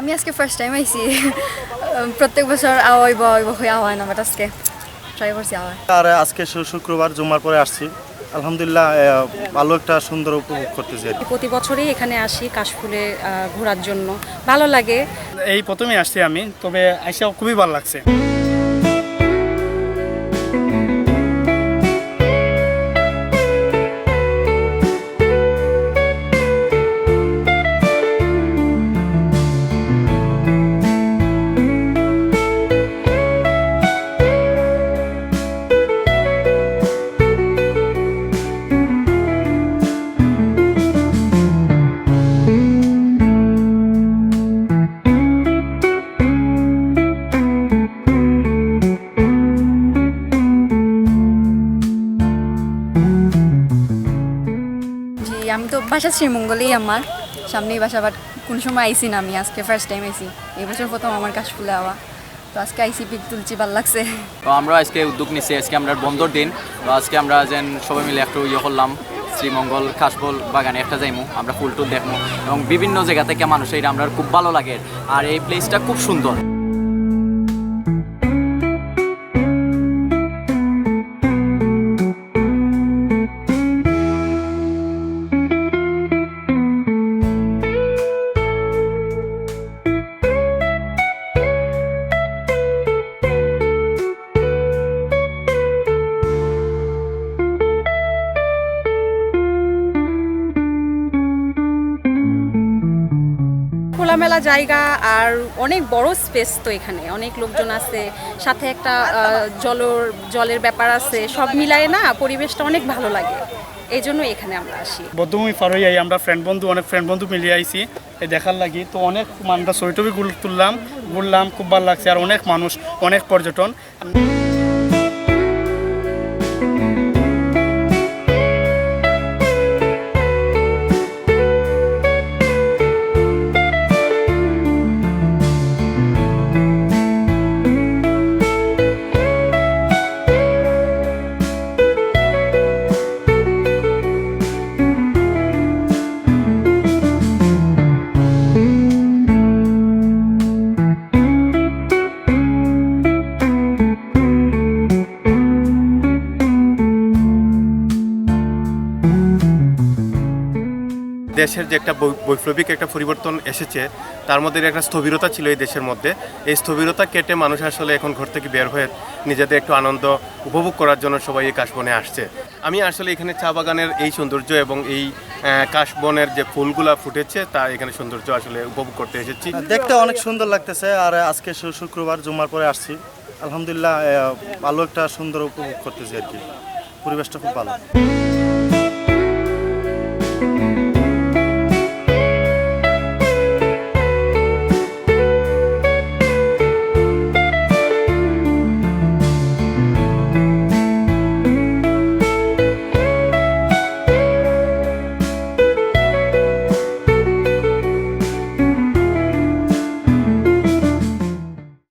আমি আজকে first time আইছি। প্রত্যেক বছর আওয়াইব আওয়াইব হয়ে আওয়াই না বাট আজকে ট্রাই করছি আওয়াই। আর আজকে শুক্রবার জুমার পরে আসছি। আলহামদুলিল্লাহ ভালো একটা সুন্দর উপভোগ করতেছি প্রতি বছরই এখানে আসি কাশফুলে ঘোরার জন্য। ভালো লাগে। এই প্রথমে আসছি আমি তবে আইসা খুবই ভালো লাগছে। আমি তো বাসা শ্রীমঙ্গলেই আমার। সামনেই বাসা বাট কোন সময় আইসি না আমি। আজকে ফার্স্ট টাইম আইসি। এই বছর প্রথম আমার কাশ ফুলে আওয়া তো আজকে আইসি পিক তুলছি, ভালো লাগছে। তো আমরা আজকে উদ্যোগ নিচ্ছি আজকে আমরা বন্ধর দিন। তো আজকে আমরা যেন সবাই মিলে একটু ইয়ে করলাম, শ্রীমঙ্গল কাশবল বাগানে একটা যাইমু। আমরা ফুল টুল দেখব এবং বিভিন্ন জায়গা থেকে মানুষ এটা আমরা খুব ভালো লাগে। আর এই প্লেসটা খুব সুন্দর। খোলামেলা জায়গা আর অনেক বড় স্পেস তো এখানে। অনেক লোকজন আছে, সাথে একটা জলর, জলের ব্যাপার আছে, সব মিলায়ে না পরিবেশটা অনেক ভালো লাগে। এই জন্য এখানে আমরা আসি। বদ্ধভূমি পার আমরা ফ্রেন্ড বন্ধু, অনেক ফ্রেন্ড বন্ধু মিলিয়ে আইছি। এই দেখার লাগি, তো অনেক আমরা ছবি টবি তুললাম, ঘুরলাম, খুব ভালো লাগছে, আর অনেক মানুষ, অনেক পর্যটন। দেশের যে একটা বৈপ্লবিক একটা পরিবর্তন এসেছে, তার মধ্যে একটা স্থবিরতা ছিল এই দেশের মধ্যে। এই স্থবিরতা কেটে মানুষ আসলে এখন ঘর থেকে বের হয়ে নিজেদের একটু আনন্দ উপভোগ করার জন্য সবাই এই কাশবনে আসছে। আমি আসলে এখানে চা বাগানের এই সৌন্দর্য এবং এই কাশবনের যে ফুলগুলা ফুটেছে, তা এখানে সৌন্দর্য আসলে উপভোগ করতে এসেছি। দেখতে অনেক সুন্দর লাগতেছে, আর আজকে শুক্রবার, জুম্মার পরে আসছি। আলহামদুলিল্লাহ ভালো একটা সুন্দর উপভোগ করতেছি আর কি। পরিবেশটা খুব ভালো।